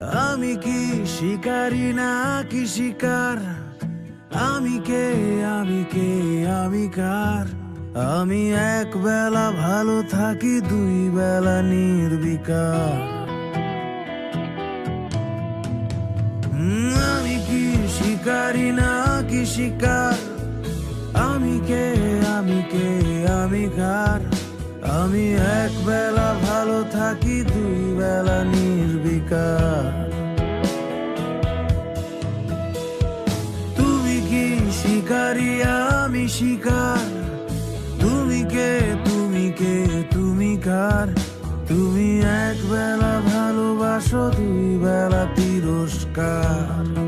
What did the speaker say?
আমি কি শিকারি না কি শিকার? আমি কে আমি কে, আমি কার? আমি এক বেলা ভালো থাকি, দুই বেলা নির্বিকার। আমি কি শিকারি না কি শিকার? আমি কে আমি কে, আমি কার? আমি এক বেলা ভালো থাকি, দুই বেলা নির্বিকার। তুমি কি শিকারি, আমি শিকার? তুমি কে তুমি কে, তুমি কার? তুমি এক বেলা ভালোবাসো, দুই বেলা তিরস্কার।